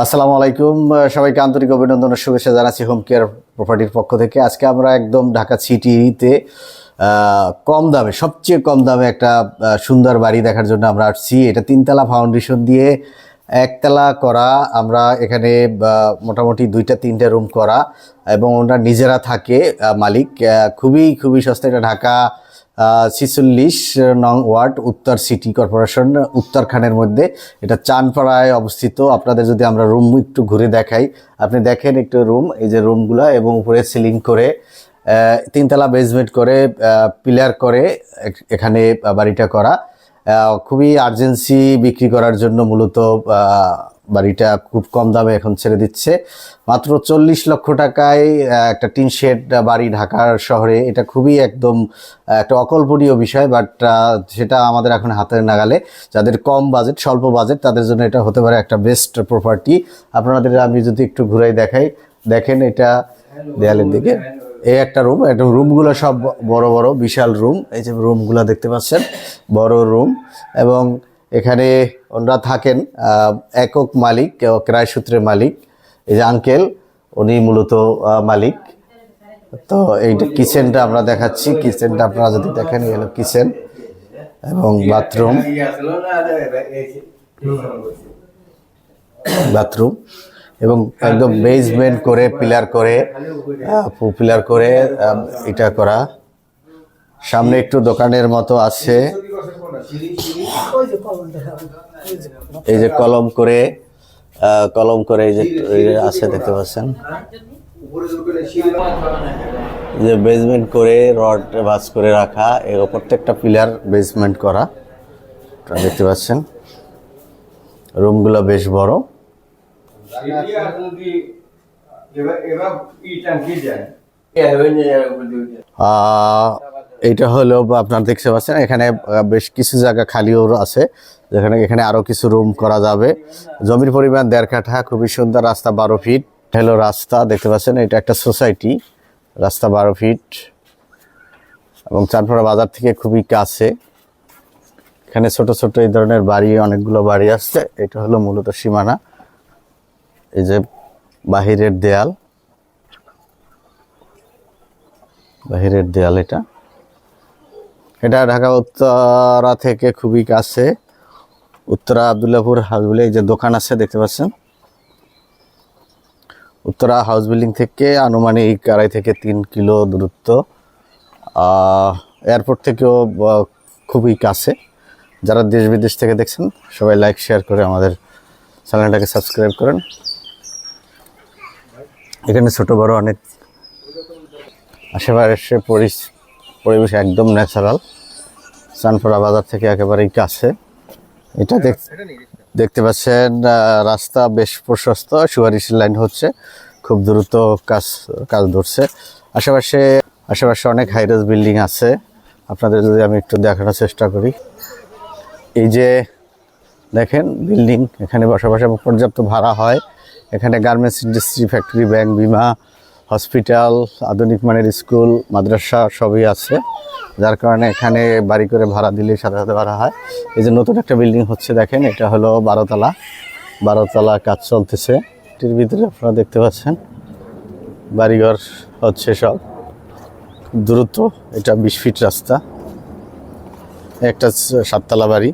আসসালামু আলাইকুম সবাইকে আন্তরিক অভিনন্দন ও শুভেচ্ছা জানাচ্ছি হোম কেয়ার প্রপার্টির পক্ষ থেকে। আজকে আমরা একদম ঢাকা সিটিতে কম দামে, সবচেয়ে কম দামে একটা সুন্দর বাড়ি দেখার জন্য আমরা আসছি। এটা তিনতলা ফাউন্ডেশন দিয়ে একতলা করা। আমরা এখানে মোটামুটি দুইটা তিনটা রুম করা এবং ওনারা নিজেরা থাকে মালিক। খুবই খুবই সস্তা। এটা ঢাকা ছিচল্লিশ নং ওয়ার্ড উত্তর সিটি কর্পোরেশন উত্তরখানের মধ্যে। এটা চানপাড়ায় অবস্থিত। আপনাদের যদি আমরা রুম একটু ঘুরে দেখাই, আপনি দেখেন একটু রুম, এই যে রুমগুলো এবং উপরে সিলিং করে তিনতলা বেসমেন্ট করে পিলার করে এখানে বাড়িটা করা। খুবই আর্জেন্সি বিক্রি করার জন্য মূলত বাড়িটা খুব কম দামে এখন ছেড়ে দিচ্ছে। মাত্র চল্লিশ লক্ষ টাকায় একটা টিন শেড বাড়ি ঢাকার শহরে। এটা খুবই একদম একটা অকল্পনীয় বিষয় বাট সেটা আমাদের এখন হাতের নাগালে। যাদের কম বাজেট স্বল্প বাজেট তাদের জন্য এটা হতে পারে একটা বেস্ট প্রপার্টি আপনাদের আমি যদি একটু ঘুরাই দেখাই, দেখেন এটা দেয়ালের দিকে। এই একটা রুম এটা রুমগুলো সব বড় বড়, বিশাল রুম এই যে রুমগুলো দেখতে পাচ্ছেন, বড় রুম এবং এখানে ওনারা থাকেন একক মালিক ও ক্রয়সূত্রের মালিক। এই যে আঙ্কেল, উনি মূলত মালিক। তো এইটা কিচেনটা আমরা দেখাচ্ছি, কিচেনটা আপনারা যদি দেখেন, এই হলো কিচেন এবং বাথরুম। বাথরুম এবং একদম বেসমেন্ট করে পিলার করে পিলার করে এটা করা। সামনে একটু দোকানের মতো আছে। এই যে কলম করে কলম করে এই যে আছে দেখতে পাচ্ছেন? যে বেসমেন্ট করে রড ভাঁজ করে রাখা এর প্রত্যেকটা পিলার বেসমেন্ট করা। দেখতে পাচ্ছেন? রুমগুলো বেশ বড়। আহ, এইটা হলো আপনারা দেখতে পাচ্ছেন, এখানে বেশ কিছু জায়গা খালিও আছে, যেখানে, এখানে আরও কিছু রুম করা যাবে। জমির পরিমাণ দেড় কাঠা, খুবই সুন্দর, রাস্তা বারো ফিট হলো রাস্তা, দেখতে পাচ্ছেন, এটা একটা সোসাইটি রাস্তা বারো ফিট এবং চাঁদপাড়া বাজার থেকে খুবই কাছে। এখানে ছোট ছোট এই ধরনের বাড়ি, অনেকগুলো বাড়ি আসছে। এটা হলো মূলত সীমানা। এই যে বাহিরের দেয়াল। বাহিরের দেয়াল এটা। এটা ঢাকা উত্তরা থেকে খুবই কাছে। উত্তরা আবদুল্লাপুর হাউস বলে এই যে দোকান আছে, দেখতে পাচ্ছেন? উত্তরা হাউস বিল্ডিং থেকে আনুমানিক আড়াই থেকে তিন কিলো দূরত্ব। এয়ারপোর্ট থেকেও খুবই কাছে। যারা দেশ বিদেশ থেকে দেখছেন, সবাই লাইক শেয়ার করে আমাদের চ্যানেলটাকে সাবস্ক্রাইব করেন। এখানে ছোট বড় অনেক আশেপাশে পরিস- পরিবেশ একদম ন্যাচারাল চানপাড়া বাজার থেকে একেবারেই কাছে। এটা দেখ- দেখতে পাচ্ছেন রাস্তা বেশ প্রশস্ত সুয়ারিশ লাইন হচ্ছে। খুব দ্রুত কাজ কাজ ধরছে। আশেপাশে আশেপাশে অনেক হাইরাজ বিল্ডিং আছে। আপনাদের যদি আমি একটু দেখানোর চেষ্টা করি। এই যে দেখেন বিল্ডিং এখানে বসবাসে পর্যাপ্ত ভাড়া হয়। এখানে গার্মেন্টস ইন্ডাস্ট্রি ফ্যাক্টরি ব্যাংক বিমা হসপিটাল, আধুনিক মানের স্কুল, মাদ্রাসা সবই আছে। যার কারণে এখানে বাড়ি করে ভাড়া দিলে সাথে সাথে ভাড়া হয়। এই যে নতুন একটা বিল্ডিং হচ্ছে, দেখেন, এটা হলো বারোতলা। বারোতলা কাজ চলতেছে। এটির ভিতরে আপনারা দেখতে পাচ্ছেন, বাড়িঘর হচ্ছে সব। দ্রুত, এটা বিশ ফিট রাস্তা। একটা সাততলা বাড়ি।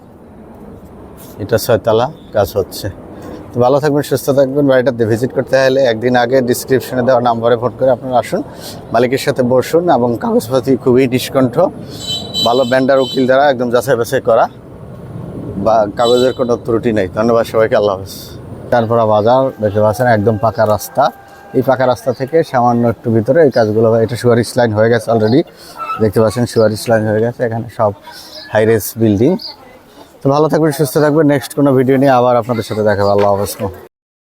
এটা ছয়তলা কাজ হচ্ছে। ভালো থাকবেন, সুস্থ থাকবেন। বাড়িটাতে ভিজিট করতে হলে একদিন আগে ডিসক্রিপশনে দেওয়া নাম্বারে ফোন করে আপনারা আসুন। মালিকের সাথে বসুন এবং কাগজপাতি খুবই নিষ্কণ্ঠ। ভালো ব্যান্ডার উকিল দ্বারা একদম যাচাই বাছাই করা বা কাগজের কোনো ত্রুটি নেই। ধন্যবাদ সবাইকে, আল্লাহ হাফেজ। তারপর বাজার দেখতে পাচ্ছেন একদম পাকা রাস্তা। এই পাকা রাস্তা থেকে সামান্য একটু ভিতরে এই কাজগুলো। এটা সুয়ারিশ লাইন হয়ে গেছে অলরেডি দেখতে পাচ্ছেন সুয়ারিশ লাইন হয়ে গেছে। এখানে সব হাইরেস বিল্ডিং তো ভালো থাকবেন, সুস্থ থাকবেন। নেক্সট কোনো ভিডিও নিয়ে আবার আপনাদের সাথে দেখা ভালো আল্লাহ হাফেজ।